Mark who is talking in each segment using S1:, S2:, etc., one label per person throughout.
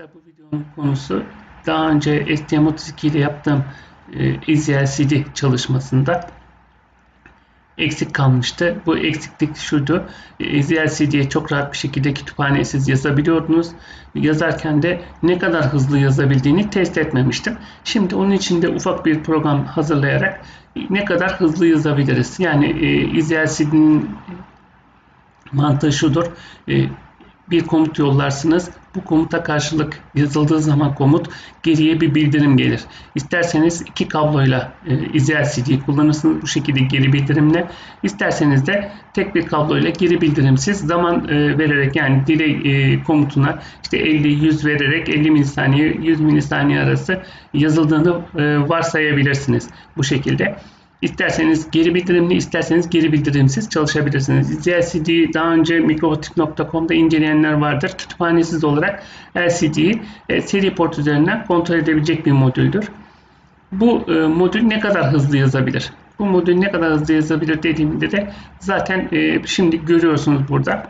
S1: Arkadaşlar bu videonun konusu daha önce STM32 ile yaptığım e, EasyLCD çalışmasında eksik kalmıştı. Bu eksiklik şuydu. E, EasyLCD'ye çok rahat bir şekilde kütüphanesiz yazabiliyordunuz. Yazarken de ne kadar hızlı yazabildiğini test etmemiştim. Şimdi onun için de ufak bir program hazırlayarak ne kadar hızlı yazabiliriz. Yani e, EasyLCD'nin mantığı şudur. E, bir komut yollarsınız. Bu komuta karşılık yazıldığı zaman komut geriye bir bildirim gelir. İsterseniz iki kabloyla e, LCD'yi kullanırsınız bu şekilde geri bildirimle. İsterseniz de tek bir kabloyla geri bildirimsiz zaman e, vererek yani delay e, komutuna işte 50-100 vererek 50 milisaniye 100 milisaniye arası yazıldığını e, varsayabilirsiniz bu şekilde. İsterseniz geri bildirimli, isterseniz geri bildirimsiz çalışabilirsiniz. LCD'yi daha önce mikrotik.com'da inceleyenler vardır. Kütüphanesiz olarak LCD'yi e, seri port üzerinden kontrol edebilecek bir modüldür. Bu e, modül ne kadar hızlı yazabilir? Bu modül ne kadar hızlı yazabilir dediğimde de zaten e, şimdi görüyorsunuz burada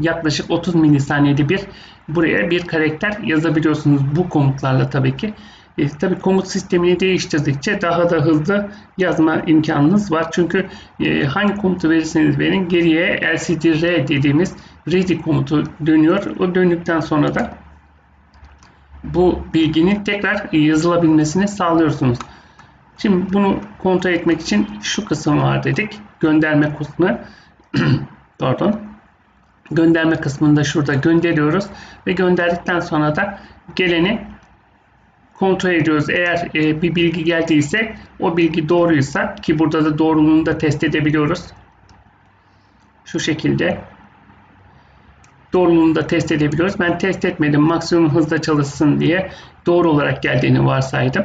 S1: yaklaşık 30 milisaniyede bir buraya bir karakter yazabiliyorsunuz bu komutlarla tabii ki. E, tabii komut sistemini değiştirdikçe daha da hızlı yazma imkanınız var. Çünkü e, hangi komutu verirseniz verin geriye lcd-r dediğimiz ready komutu dönüyor. O döndükten sonra da bu bilginin tekrar yazılabilmesini sağlıyorsunuz. Şimdi bunu kontrol etmek için şu kısım var dedik. Gönderme kısmı. Pardon. Gönderme kısmında şurada gönderiyoruz ve gönderdikten sonra da geleni kontrol ediyoruz. Eğer e, bir bilgi geldiyse o bilgi doğruysa ki burada da doğruluğunu da test edebiliyoruz. Şu şekilde doğruluğunu da test edebiliyoruz. Ben test etmedim. Maksimum hızda çalışsın diye doğru olarak geldiğini varsaydım.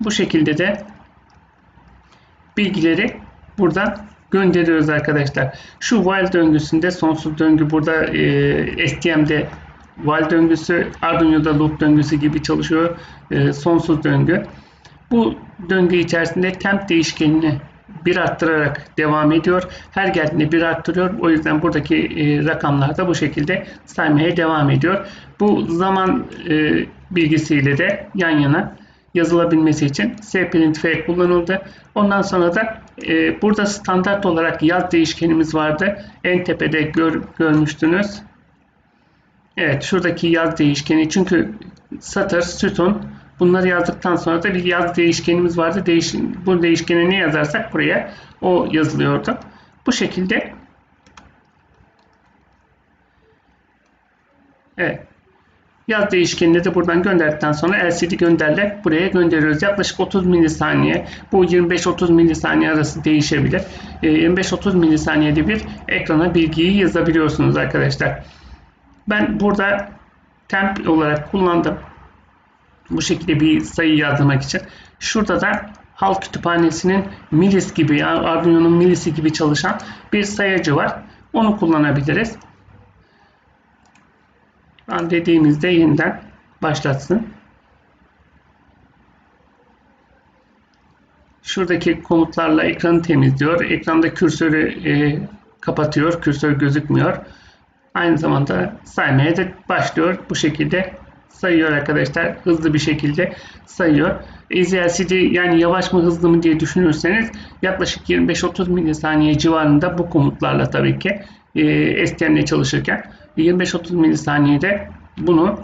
S1: Bu şekilde de bilgileri buradan gönderiyoruz arkadaşlar. Şu while döngüsünde sonsuz döngü burada e, STM'de while döngüsü Arduino'da loop döngüsü gibi çalışıyor. E, sonsuz döngü. Bu döngü içerisinde temp değişkenini bir arttırarak devam ediyor. Her geldiğinde bir arttırıyor. O yüzden buradaki e, rakamlar da bu şekilde saymaya devam ediyor. Bu zaman e, bilgisiyle de yan yana yazılabilmesi için sprintf kullanıldı. Ondan sonra da e, burada standart olarak yaz değişkenimiz vardı. En tepede gör, görmüştünüz. Evet şuradaki yaz değişkeni çünkü satır, sütun bunları yazdıktan sonra da bir yaz değişkenimiz vardı. Değiş, bu değişkene ne yazarsak buraya o yazılıyordu. Bu şekilde Evet. Yaz değişkenini de buradan gönderdikten sonra LCD gönderle buraya gönderiyoruz. Yaklaşık 30 milisaniye. Bu 25-30 milisaniye arası değişebilir. 25-30 milisaniyede bir ekrana bilgiyi yazabiliyorsunuz arkadaşlar. Ben burada temp olarak kullandım. Bu şekilde bir sayı yazmak için. Şurada da halk kütüphanesinin milis gibi Arduino'nun milisi gibi çalışan bir sayacı var. Onu kullanabiliriz. Ben dediğimizde yeniden başlatsın. Şuradaki komutlarla ekranı temizliyor. Ekranda kürsörü e, kapatıyor. Kürsör gözükmüyor. Aynı zamanda saymaya da başlıyor. Bu şekilde sayıyor arkadaşlar. Hızlı bir şekilde sayıyor. LCD yani yavaş mı hızlı mı diye düşünürseniz yaklaşık 25-30 milisaniye civarında bu komutlarla tabii ki e, STM'le çalışırken 25-30 milisaniyede bunu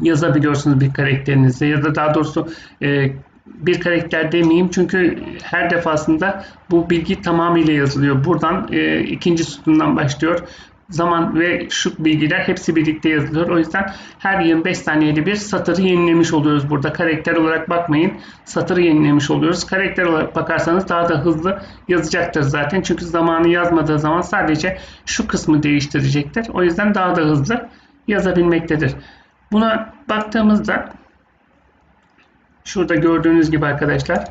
S1: yazabiliyorsunuz bir karakterinizde ya da daha doğrusu e, bir karakter demeyeyim çünkü her defasında bu bilgi tamamıyla yazılıyor. Buradan e, ikinci sütundan başlıyor zaman ve şu bilgiler hepsi birlikte yazılıyor. O yüzden her 25 saniyede bir satırı yenilemiş oluyoruz burada. Karakter olarak bakmayın. Satırı yenilemiş oluyoruz. Karakter olarak bakarsanız daha da hızlı yazacaktır zaten. Çünkü zamanı yazmadığı zaman sadece şu kısmı değiştirecektir. O yüzden daha da hızlı yazabilmektedir. Buna baktığımızda şurada gördüğünüz gibi arkadaşlar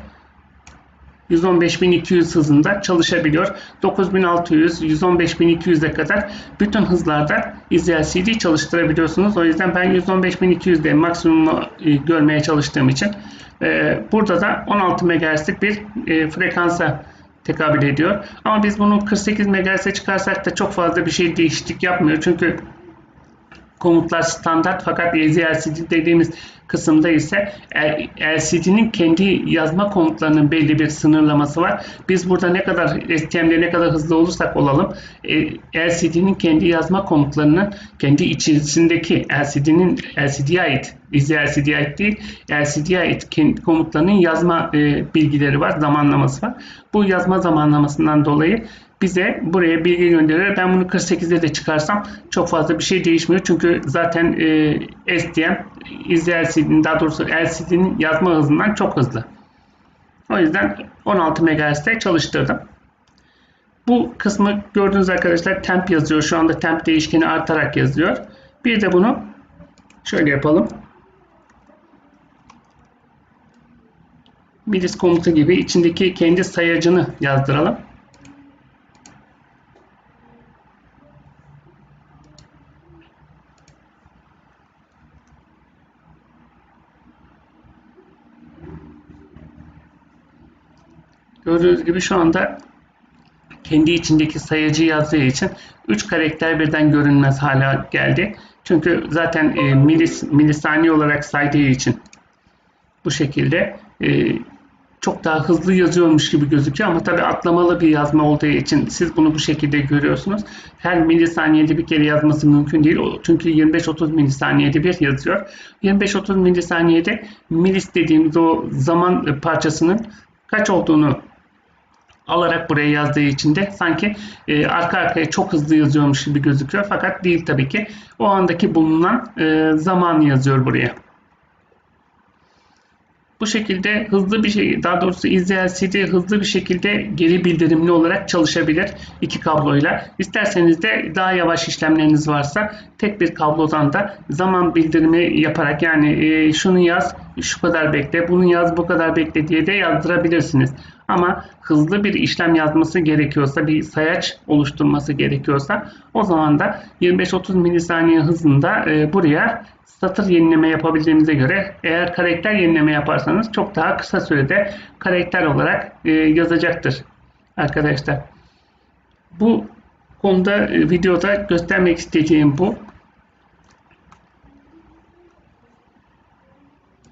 S1: 115.200 hızında çalışabiliyor. 9600, 115.200'e kadar bütün hızlarda IZLCD çalıştırabiliyorsunuz. O yüzden ben 115.200'de maksimumu e, görmeye çalıştığım için e, burada da 16 MHz'lik bir e, frekansa tekabül ediyor. Ama biz bunu 48 MHz'e çıkarsak da çok fazla bir şey değişiklik yapmıyor. Çünkü komutlar standart fakat EasyLCD dediğimiz kısımda ise LCD'nin kendi yazma komutlarının belli bir sınırlaması var. Biz burada ne kadar STM'de ne kadar hızlı olursak olalım LCD'nin kendi yazma komutlarının kendi içerisindeki LCD'nin LCD'ye ait Easy LCD'ye ait değil LCD'ye ait komutlarının yazma bilgileri var, zamanlaması var. Bu yazma zamanlamasından dolayı bize buraya bilgi gönderiyor. Ben bunu 48'de de çıkarsam çok fazla bir şey değişmiyor. Çünkü zaten e, STM LCD'nin daha doğrusu LCD'nin yazma hızından çok hızlı. O yüzden 16 MHz'de çalıştırdım. Bu kısmı gördüğünüz arkadaşlar temp yazıyor. Şu anda temp değişkeni artarak yazıyor. Bir de bunu şöyle yapalım. Milis komutu gibi içindeki kendi sayacını yazdıralım. Gördüğünüz gibi şu anda kendi içindeki sayacı yazdığı için 3 karakter birden görünmez hala geldi. Çünkü zaten e, milis, milisaniye olarak saydığı için bu şekilde e, çok daha hızlı yazıyormuş gibi gözüküyor ama tabi atlamalı bir yazma olduğu için siz bunu bu şekilde görüyorsunuz. Her milisaniyede bir kere yazması mümkün değil. Çünkü 25-30 milisaniyede bir yazıyor. 25-30 milisaniyede milis dediğimiz o zaman parçasının kaç olduğunu alarak buraya yazdığı için de sanki e, arka arkaya çok hızlı yazıyormuş gibi gözüküyor. Fakat değil tabii ki. O andaki bulunan e, zaman yazıyor buraya. Bu şekilde hızlı bir şey, daha doğrusu IZLCD hızlı bir şekilde geri bildirimli olarak çalışabilir iki kabloyla. İsterseniz de daha yavaş işlemleriniz varsa tek bir kablodan da zaman bildirimi yaparak yani e, şunu yaz, şu kadar bekle, bunu yaz, bu kadar bekle diye de yazdırabilirsiniz. Ama hızlı bir işlem yazması gerekiyorsa, bir sayaç oluşturması gerekiyorsa o zaman da 25-30 milisaniye hızında e, buraya satır yenileme yapabildiğimize göre eğer karakter yenileme yaparsanız çok daha kısa sürede karakter olarak e, yazacaktır arkadaşlar. Bu konuda e, videoda göstermek istediğim bu.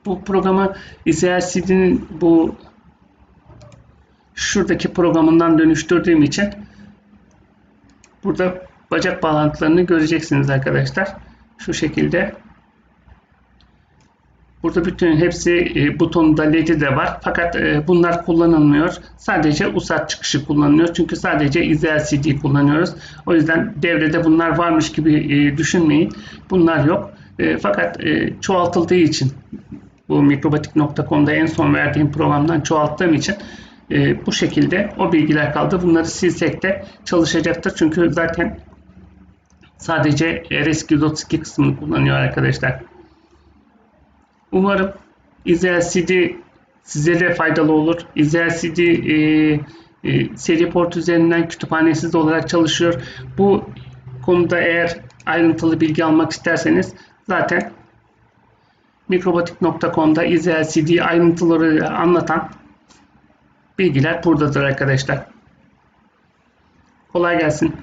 S1: Bu programı ICRCD'nin bu şuradaki programından dönüştürdüğüm için burada bacak bağlantılarını göreceksiniz arkadaşlar. Şu şekilde Burada bütün hepsi e, butonda LED'i de var. Fakat e, bunlar kullanılmıyor. Sadece USAT çıkışı kullanılıyor. Çünkü sadece IZLCD kullanıyoruz. O yüzden devrede bunlar varmış gibi e, düşünmeyin. Bunlar yok. Fakat çoğaltıldığı için bu mikrobatik.com'da en son verdiğim programdan çoğalttığım için e, bu şekilde o bilgiler kaldı. Bunları silsek de çalışacaktır. Çünkü zaten sadece RS232 kısmını kullanıyor arkadaşlar. Umarım IZLCD size de faydalı olur. IZLCD e, e, seri port üzerinden kütüphanesiz olarak çalışıyor. Bu konuda eğer ayrıntılı bilgi almak isterseniz zaten mikrobatik.com'da IZLCD ayrıntıları anlatan bilgiler buradadır arkadaşlar. Kolay gelsin.